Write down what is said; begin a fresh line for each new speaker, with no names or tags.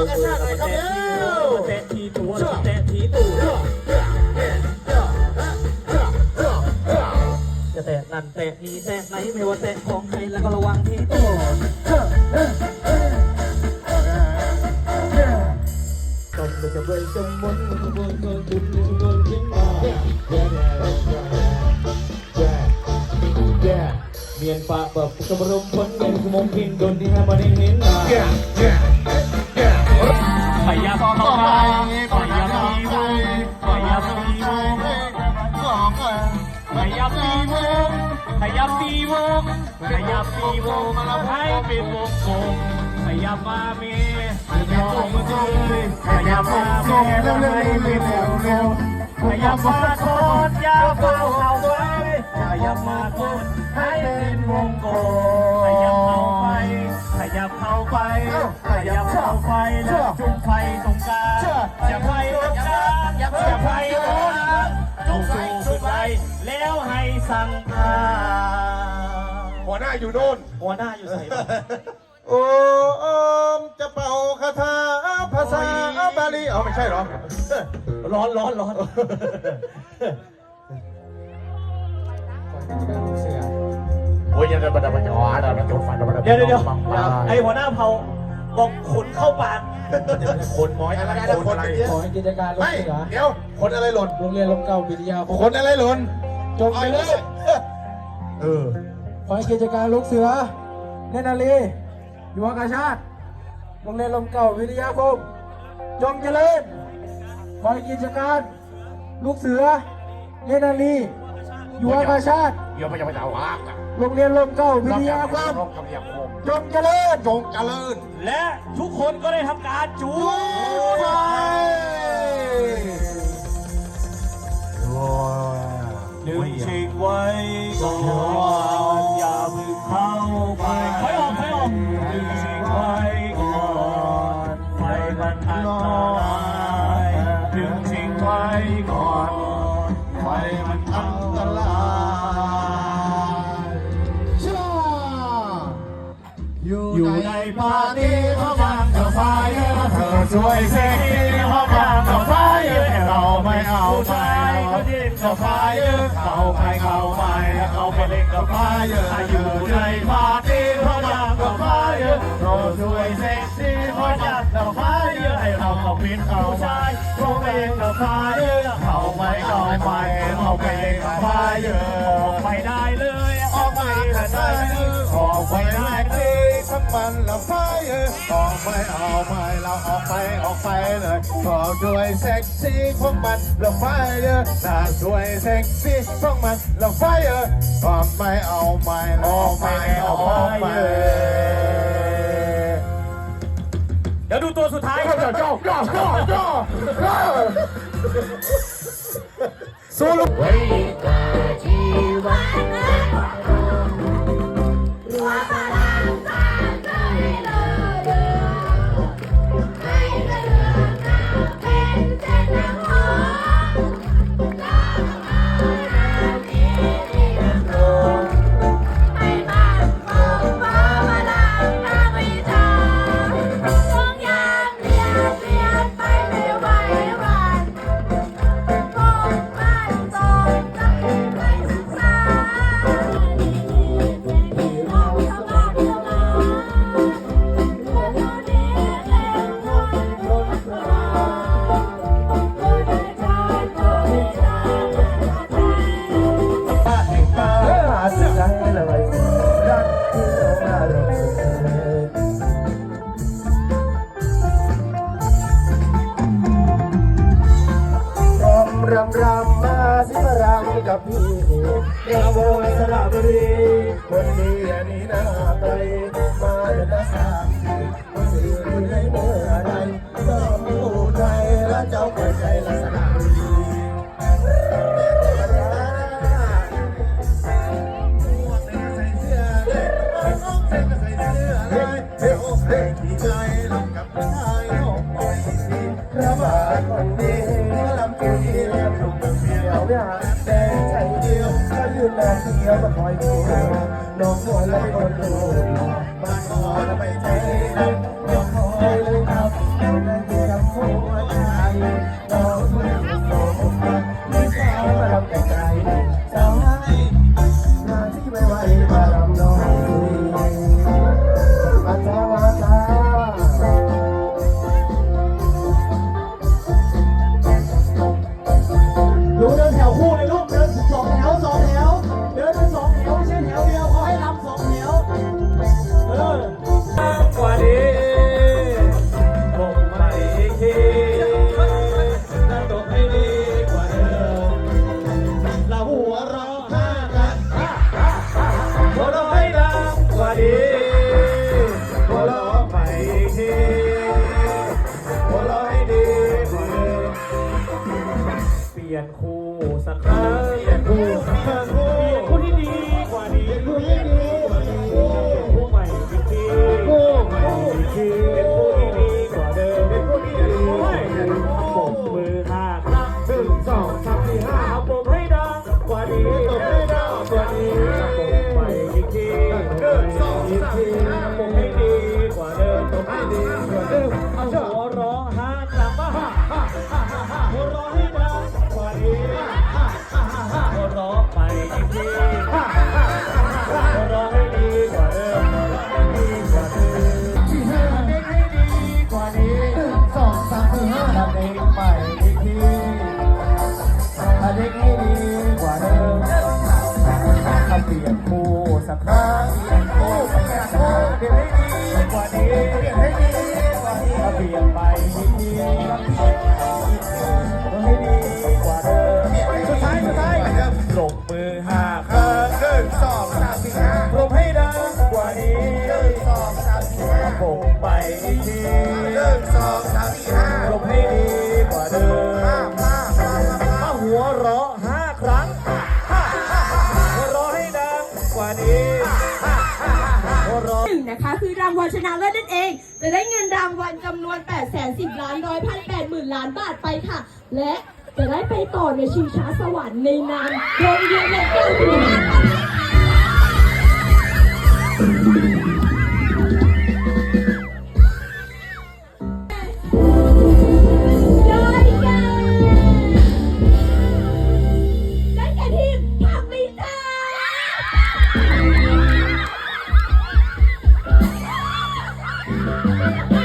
มือกระชากหน่อยครับเร็ว
เตะทีตัวเตะทีตูจะเตะนั่นเตะนี่เตะไหนไม่ว่าเตะของใครแล้วก็ระวังทีตัวจมเลยจะเบยจมมนต์บนก็จุดจุดบนเพียงมาเมียนปะแบบกระรมพ้นเงินขโมงพินโดนที่ให้มาได้เห็นมา ยายามเข้าไปพยายามตีวงพยายามตีวงพยายามตีวงพยายามตีวงพยายามตีวงมาให้เป็นวงกลมพยายามมาเมย์พยายามมาเมย์พยายามมาเมย์แล้วเป็นวงกลมพยายามมาโคตรยาวเฝ้าเอาไว้พยายามมาโคตรให้เป็นวงกลมพยายามเข้าไปพยายามเข้าไป พยายาเข้าไปแล้วจุดไฟตรงกลางจะไฟตรงกลางจะไฟตรงกลางจุดไฟจุดไฟแล้วให้สั่งอา
หัวหน้าอยู่โน่น
หัวหน้าอยู่ไหน
โอ้อมจะเป่าคาถาภาษาบาลีเอาไม่ใช่หรอ
ร้อนร้อนร้อน
โอ้ยยังไงบันดาลบันดาลบันดาลจุดฟบันดาล
เดี๋ยวเดี๋ยวไอหัวหน้าเผา บอกขนเข้าปาก
คนม้อยอะไรคนอะไร
ขอให้กิจการลูก
ไม่
เสือ
เดี๋ยวคนอะไรหล่น
โรงเรียนลมเก่าวิทยาคม
คนอะไรหล่น
จง
เอา
ไป
เล
เลยย
เออ
ขอให้กิจการลูกเสือเนตรนารีอยู่อากาชาติโรงเรียนลมเก่าวิทยาคมจงเจริญขอให้กิจการลูกเสือเนตรนารี อยู่อากาชาติ
เดี๋ยวไปยังไปเอาฮัก
โรงเรียนลมเก่าวิทยาคม
กับยาคม
จงเจริญ
จงเจริญ
และทุกคนก็ได้ทำการจู
ไป
ดึงชิงไว้ก่อนอย่าเพึ่งเข้าไปถอยออกถอยออกดึงชิงไว้ก่อนไฟมันอันตรา ช่ว
ย
เซ็กซี่เพราะมันกับไฟแต่เราไม่เอาไปเขาดิ้นกับไฟเข้าไปเข้าไปเขาไปเล่นกับไฟอยู่ในปาร์ตี้เพราะมันกับไฟเราช่วยเซ็กซี่เพราะมันกับไฟให้เราเขาเป็นเอาชายเขาไปเล่นกับไฟเขาไปเข้าไปเขาไปเล่นกับไฟออกไป
มันละไฟออกไปเอาไปเราออกไปออกไปเลยขอด้วยเซ็กซี่พวกมันละไฟน่าสวยเซ็กซี่พวกมันละไฟออกไปเอาไปออกไปเอาไป
เดี๋ยวดูตัวสุดท้ายครับ
ย่อย่อย่อย่อย่อย่อสู้ลูก
รำรำมาสิมารำกับพี่เราโวยสระบุรีคนดีอันนี้น่าไปมาเดินสามคนดีที่ไหนเมื่อไรต้องมีผู้ใจและเจ้าเปิดใจลักษณะ เดียวเนี่ยแต่ใจเดียวก็ยืนนานเดียวมาคอยดูน้องมัวเลยคนดูมาขอทำไมใจดำน้องคอยเลยครับ
อนคู่
สั
กครั้ง
ปลี่ยนคู่สักครั้งผู้เปลี่ยนผู้เปลี่ยนให้ดีกว่านี้เปลี่ยนให้ดีกว่านี้เปลี่ยนไปดีดีให้ดีกว่าเดิมสุดท้ายสุดท้าย
ปรบมือห้าครั้ง
หนึ่งสองสามสี่ห้า
ปรบให้ดังกว่านี้
หนึ่งสองสามสี่ห้า
ปรบไปดีดี
หนึ่งสองสามสี่ห้า
ปรบให้ดีกว่าเดิมะคะ
คือรางวัลชนะเลิศนั่นเอง จะได้เงินรางวัลจำนวน 8 1 0 0ล้านร้อยพันแปดหมื่นล้านบาทไปค่ะ และจะได้ไปต่อในชิงช้าสวรรค์ในนานโรงเรียนและเก้า
หมื่
Thank you.